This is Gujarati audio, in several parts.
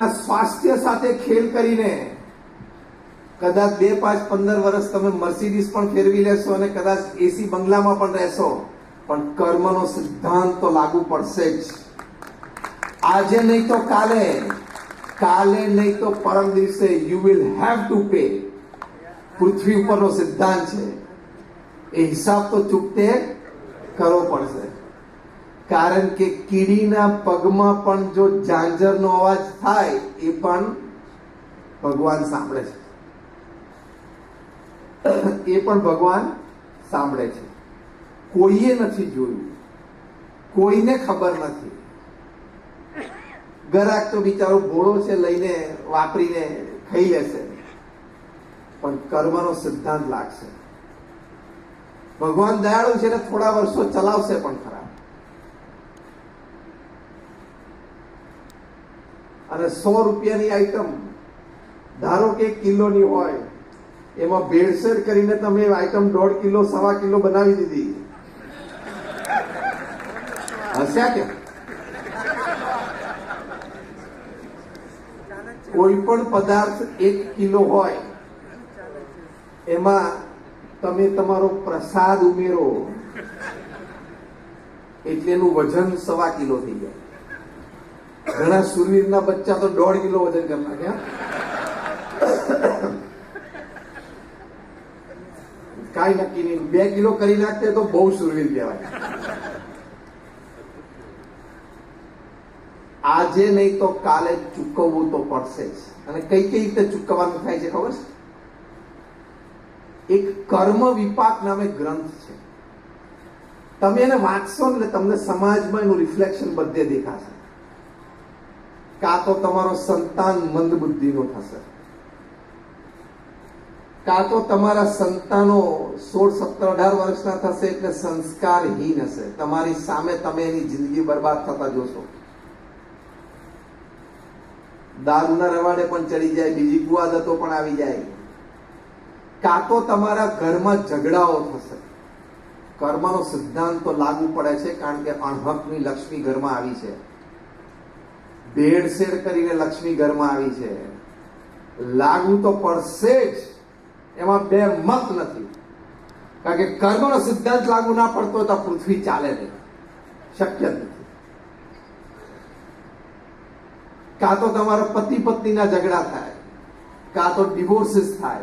સ્વાસ્થ્ય સાથે ખેલ કરીને કદાચ બે પાંચ પંદર વર્ષ તમે મર્સિડીઝ પણ ફેરવી લેશો અને કદાચ એસી બંગલામાં પણ રહેશો, પણ કર્મનો સિદ્ધાંત તો લાગુ પડશે જ. આજે નહીં તો કાલે કાલે નહીં તો પરમ દિવસે you will have to pay પૃથ્વી ઉપરનો સિદ્ધાંત છે. એ હિસાબ તો ચૂકતે કરવો પડશે. કારણ કે કીડીના પગમાં પણ જો ઝાંઝરનો અવાજ થાય, એ પણ ભગવાન સાંભળે છે. એ પણ ભગવાન સાંભળે છે. કોઈએ નથી જોયું. કોઈને ખબર નથી. ગરાક તો બિચારો ભોળો છે, લઈને વાપરીને ખાઈ લેશે. પણ કર્મનો સિદ્ધાંત લાગશે. ભગવાન દયાળુ છે ને થોડા વર્ષો ચલાવશે પણ ખરા. અને સો રૂપિયાની આઈટમ ધારો કે કિલોની હોય, એમાં ભેળસેળ કરીને તમે આઈટમ દોઢ કિલો, સવા કિલો બનાવી દીધી. હસ્યા કે? કોઈ પણ પદાર્થ એક કિલો હોય, એમાં તમે તમારો પ્રસાદ ઉમેરો, એટલે એનું વજન સવા કિલો થઈ જાય. ઘણા સુરવીરના બચ્ચા તો દોઢ કિલો વજન કરી નાખ્યા કાંઈ નક્કી નહીં. બે કિલો કરી નાખતે તો બહુ સુરવીર કહેવાય. આજે નહીં તો કાલે ચૂકવવું તો પડશે જ. અને કઈ કઈ રીતે ચૂકવવાનું થાય છે ખબર છે? એક કર્મ વિપાક નામે ગ્રંથ છે. તમે એને વાંચશો ને તમને સમાજમાં એનું રિફ્લેક્શન બધે દેખાશે. કાં તો તમારો સંતાન મંદ બુદ્ધિનો થશે. કાં તો તમારા સંતાનો સોળ, સત્તર, અઢાર વર્ષના થશે એટલે સંસ્કારહીન હશે. તમારી સામે તમે એની જિંદગી બરબાદ થતા જોશો. દારૂના રવાડે પણ ચડી જાય, બીજી કુઆદતો પણ આવી જાય. કાં તો તમારા ઘરમાં ઝઘડાઓ થશે. કર્મનો સિદ્ધાંત તો લાગુ પડે છે, કારણ કે અણહકની લક્ષ્મી ઘરમાં આવી છે. ભેળસેળ કરીને લક્ષ્મી ઘરમાં આવી છે. લાગુ તો પડશે જ. એમાં બે મત નથી. કારણ કે કર્મનો સિદ્ધાંત લાગુ ના પડતો તો પૃથ્વી ચાલે નહીં. શક્ય નથી. કાં તો તમારા પતિ પત્નીના ઝઘડા થાય. કાં તો ડિવોર્સિસ થાય.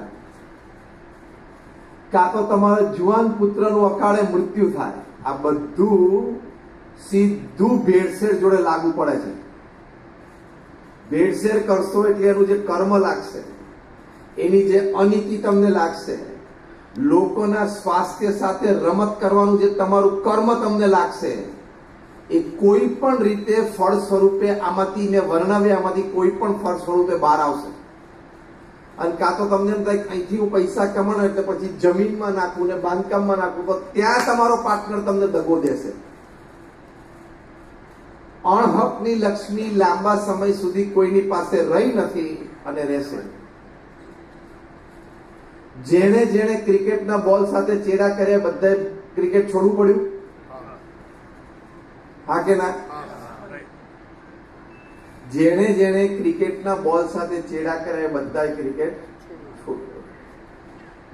કાં તો તમારા જુવાન પુત્રનું અકાળે મૃત્યુ થાય. આ બધું સીધું ભેળસેળ જોડે લાગુ પડે છે. ભેળસેળ કરશો એટલે એનું જે કર્મ લાગશે, એની જે અનીતિ તમને લાગશે, લોકોના સ્વાસ્થ્ય સાથે રમત કરવાનું જે તમારું કર્મ તમને લાગશે, એ કોઈ પણ રીતે ફળ સ્વરૂપે આમાંથી મેં વર્ણવ્યા આમાંથી કોઈ પણ ફળ સ્વરૂપે બહાર આવશે. અને કાં તો તમને એમ થાય અહીંથી હું પૈસા કમાણો એટલે પછી જમીનમાં નાખું ને બાંધકામમાં નાખું તો ત્યાં તમારો પાર્ટનર તમને દગો દેશે. અણહકની લક્ષ્મી લાંબા સમય સુધી કોઈની પાસે રહી નથી અને રહેશે. જેણે જેણે ક્રિકેટના બોલ સાથે ચેડા કર્યા બધા ક્રિકેટ છોડવું પડ્યું? હા કે ના? જેણે જેણે ક્રિકેટના બોલ સાથે ચેડા કર્યા બધા ક્રિકેટ છોડવું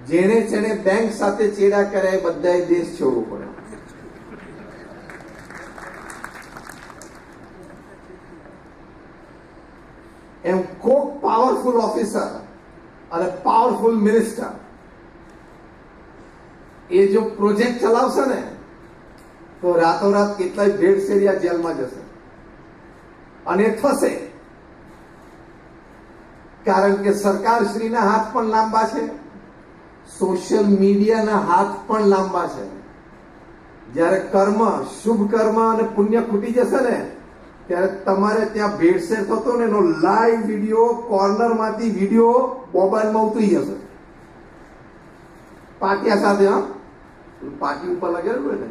જેણે જેણે બેંક સાથે ચેડા કર્યા બધા દેશ છોડવું પડે એમ પાવરફુલ ઓફિસર અને પાવરફુલ મિનિસ્ટર એ જો પ્રોજેક્ટ ચલાવશે ને, તો રાતોરાત કેટલાય ભેળસેડિયા જેલમાં જશે. અને થશે. કારણ કે સરકારશ્રીના હાથ પણ લાંબા છે સોશિયલ મીડિયાના હાથ પણ લાંબા છે. જ્યારે કર્મ, શુભ કર્મ અને પુણ્ય ખૂટી જશે ને ત્યારે તમારે ત્યાં ભેળસેળ થતો ને એનો લાઈવ વીડિયો કોર્નરમાંથી વીડિયો મોબાઈલમાં ઉતરી જશે. પાટિયા સાથે, હા? પાટી ઉપર લગેલું હોય ને.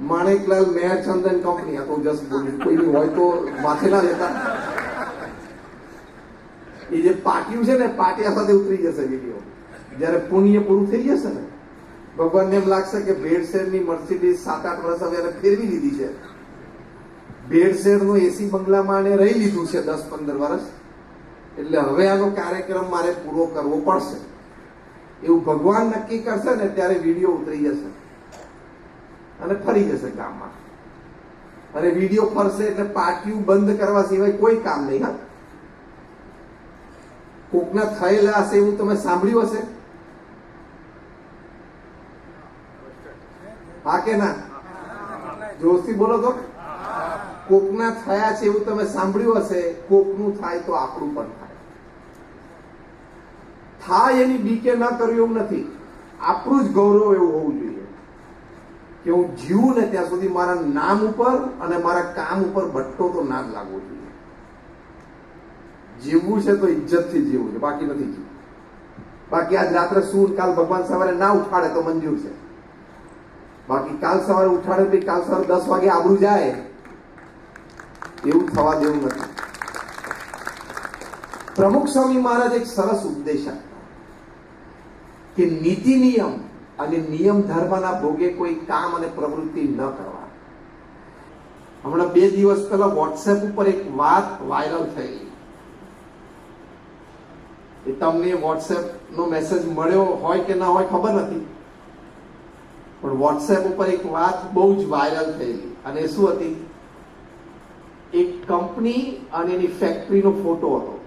માણેકલાલ મેયર ચંદન કંપની, આ તો જસ્ટ બોલ્યું કોઈની હોય તો માથે ના લેતા. એ જે પાટિયું છે ને, પાટિયા સાથે ઉતરી જશે વીડિયો જ્યારે પુણ્ય પૂરું થઈ જશે ને, ભગવાનને એમ લાગશે કે ભેળસેળની મર્સિડીઝ સાત આઠ વર્ષ હવે ફેરવી લીધી છે. ભેળસેળનું એસી બંગલામાં આને રહી લીધું છે દસ પંદર વર્ષ એટલે હવે આનો કાર્યક્રમ મારે પૂરો કરવો પડશે. એવું ભગવાન નક્કી કરશે ને ત્યારે વીડિયો ઉતરી જશે. અને ફરી જશે ગામમાં. અને વીડિયો ફરશે એટલે પાટિયું બંધ કરવા સિવાય કોઈ કામ નહીં, હા? કોકના થયેલા હશે એવું તમે સાંભળ્યું હશે? હા કે ના? જોશી બોલો તો. કોકના થયા છે એવું તમે સાંભળ્યું હશે, કોકનું થાય તો આપણું પણ થાય. થાય એની બીકે ના કર્યું એવું નથી. આપણું જ ગૌરવ એવું હોવું જોઈએ કે હું જીવું ને ત્યાં સુધી મારા નામ ઉપર અને મારા કામ ઉપર ભટ્ટો તો ના જ લાગવો જોઈએ. જીવવું છે તો ઇજ્જતથી જીવવું છે, બાકી નથી જીવવું. બાકી આજ રાત્રે સૂર, કાલ ભગવાન સવારે ના ઉઠાડે તો મંજૂર છે. બાકી કાલ સવારે ઉઠાડે કાલ સવારે દસ વાગે આબરું જાય. એવું થવા દેવું નથી. પ્રમુખ સ્વામી મહારાજ એક સરસ ઉપદેશ કે નીતિ નિયમ અને નિયમ ધર્મના ભોગે કોઈ કામ અને પ્રવૃત્તિ ન કરવા. હમણાં બે દિવસ પહેલા વોટ્સએપ ઉપર એક વાત વાયરલ થઈ. એ તમને વોટ્સએપ નો મેસેજ મળ્યો હોય કે ના હોય ખબર નથી. પણ વોટ્સએપ ઉપર એક વાત બહુ જ વાયરલ થયેલી અને શું હતી? એક કંપની અને એની ફેક્ટરીનો ફોટો હતો.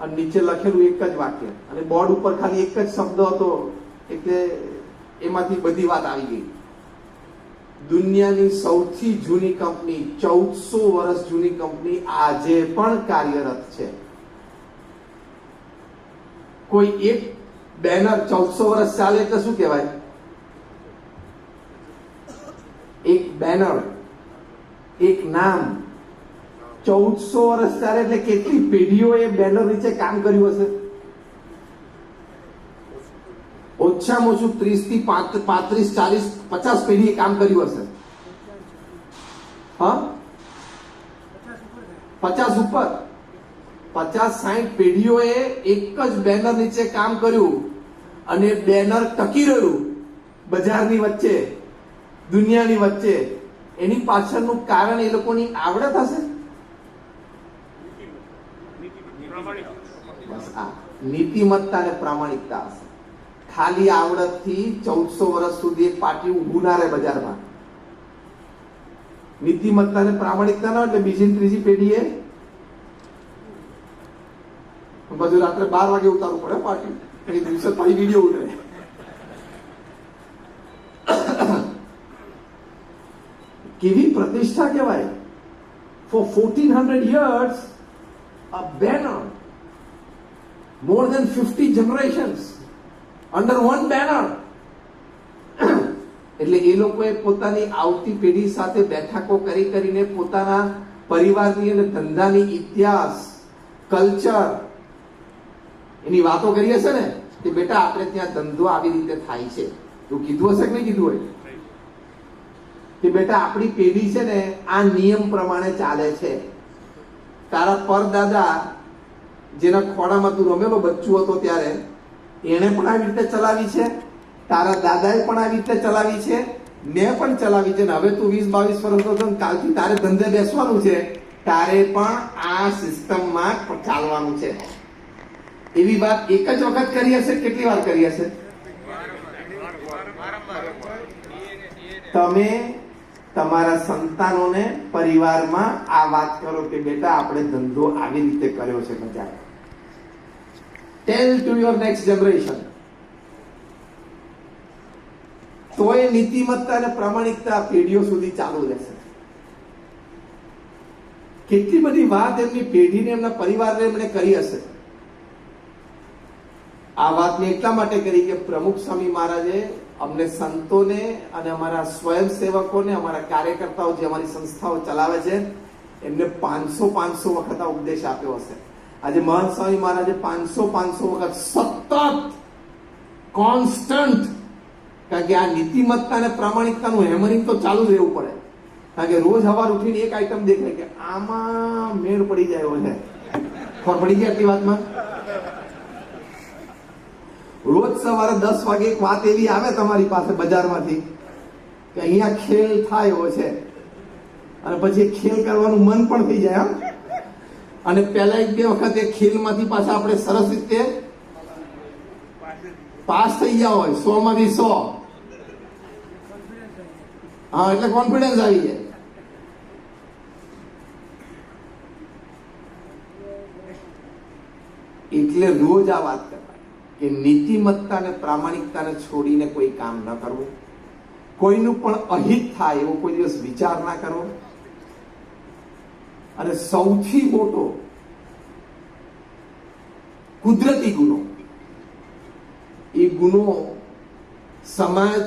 અને નીચે લખેલું એક જ વાક્ય. અને બોર્ડ ઉપર ખાલી એક જ શબ્દ હતો, એટલે એમાંથી બધી વાત આવી ગઈ. દુનિયાની સૌથી જૂની કંપની, ચૌદસો વર્ષ જૂની કંપની આજે પણ કાર્યરત છે. કોઈ એક બેનર ચૌદસો વર્ષ ચાલે એટલે શું કહેવાય? એક બેનર, એક નામ ચૌદસો વર્ષ ત્યારે એટલે કેટલી પેઢીઓ એ બેનર નીચે કામ કર્યું હશે? ઓછામાં ઓછું ત્રીસથી પાંત્રીસ, ચાલીસ, પચાસ પેઢીએ કામ કર્યું હશે. હા? પચાસ ઉપર? પચાસ સાહીઠ પેઢીઓએ એક જ બેનર નીચે કામ કર્યું અને બેનર ટકી રહ્યું બજારની વચ્ચે, દુનિયાની વચ્ચે. એની પાછળનું કારણ એ લોકોની આવડત હશે? આ નીતિમત્તા અને પ્રામાણિકતા હશે. ખાલી આવડતથી ચૌદસો વર્ષ સુધી એક પાર્ટી ઊભું ના રહે બજારમાં. નીતિમત્તા અને પ્રામાણિકતા ના એટલે બીજી ત્રીજી પેઢીએ બધું રાત્રે બાર વાગે ઉતારવું પડે પાર્ટી એ દિવસે પછી વીડિયો ઉતરે. કેવી પ્રતિષ્ઠા કહેવાય? Four fourteen hundred years a banner more than 50 generations under one banner. એટલે એ લોકોએ પોતાની આવતી પેઢી સાથે બેઠકો કરી કરીને પોતાના પરિવારની અને ધંધાની ઇતિહાસ, કલ્ચર, એની વાતો કરી હશે ને, કે બેટા આપણે ત્યાં ધંધો આવી રીતે થાય છે. તું કીધું હશે કે નહીં કીધું હોય? કે બેટા આપણી પેઢી છે ને આ નિયમ પ્રમાણે ચાલે છે. તારા પરદાદા જેના ખોડામાં તું રમેલો બચ્ચું હતો ત્યારે, એણે પણ આવી રીતે ચલાવી છે, તારા દાદાએ પણ આવી રીતે ચલાવી છે, મેં પણ ચલાવી છે હવે તું વીસ બાવીસ વર્ષ કાલથી તારે ધંધે બેસવાનું છે, તારે પણ આ સિસ્ટમમાં ચાલવાનું છે. એવી વાત એક જ વખત કરી હશે, કેટલી વાર કરી હશે? તમે તમારા સંતાનોને પરિવારમાં આ વાત કરો કે બેટા આપણે ધંધો આવી રીતે કર્યો છે બજાર tell to your next generation તો એ નીતિમત્તા અને પ્રામાણિકતા પેઢીઓ સુધી ચાલુ રહેશે. કેટલી બધી વાત એમની પેઢીને, એમના પરિવારને એમણે કરી હશે. આ વાત મેં એટલા માટે કરી કે પ્રમુખ સ્વામી મહારાજે અમને સંતોને અને અમારા સ્વયંસેવકોને, અમારા કાર્યકર્તાઓ જે અમારી સંસ્થાઓ ચલાવે છે, એમને પાંચસો પાંચસો વખત આ ઉપદેશ આપ્યો હશે. આજે મહંત સ્વામી મહારાજે પાંચસો પાંચસો વખત સતત કોન્સ્ટન્ટ કારણ કે આ નીતિમત્તા અને પ્રામાણિકતાનું હેમરિંગ તો ચાલુ જ રહેવું પડે. કારણ કે રોજ સવાર ઉઠીને એક આઈટમ દેખાય કે આમાં મેળ પડી જાય છે ખબર પડી ગયા આટલી વાતમાં? રોજ સવારે દસ વાગે એક વાત એવી આવે તમારી પાસે બજારમાંથી કે અહીંયા ખેલ થાય છે. અને પછી ખેલ કરવાનું મન પણ થઈ જાય, હા? અને પહેલા એક બે વખત એ ખેલમાંથી પાછા આપણે સરસ રીતે પાસ થઈ ગયા હોય સો માંથી સો. હા, એટલે કોન્ફિડન્સ આવી જાય. એટલે રોજ આ વાત કરવાની, કે નીતિમત્તા અને પ્રામાણિકતાને છોડીને કોઈ કામ ન કરવું. કોઈનું પણ અહિત થાય એવો કોઈ દિવસ વિચાર ના કરવો. અને સૌથી મોટો કુદરતી ગુનો. એ ગુનો સમાજ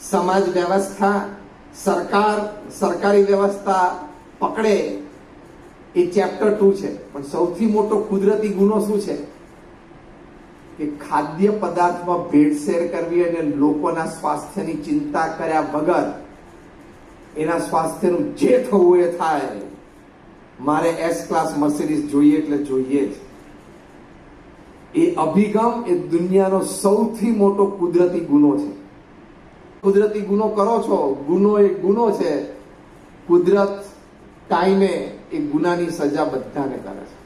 સમાજ વ્યવસ્થા, સરકાર, સરકારી વ્યવસ્થા પકડે એ ચેપ્ટર ટુ છે. પણ સૌથી મોટો કુદરતી ગુનો શું છે? કે ખાદ્ય પદાર્થમાં ભેળસેળ કરવી અને લોકોના સ્વાસ્થ્યની ચિંતા કર્યા વગર એના સ્વાસ્થ્યનું જે થવું એ થાય. મારે એસ ક્લાસ મર્સિડીઝ જોઈએ એટલે જોઈએ જ. એ અભિગમ એ દુનિયાનો સૌથી મોટો કુદરતી ગુનો છે. કુદરતી ગુનો કરો છો, ગુનો એ ગુનો છે. કુદરત ટાઈમે એ ગુનાની સજા બધાને કરે છે.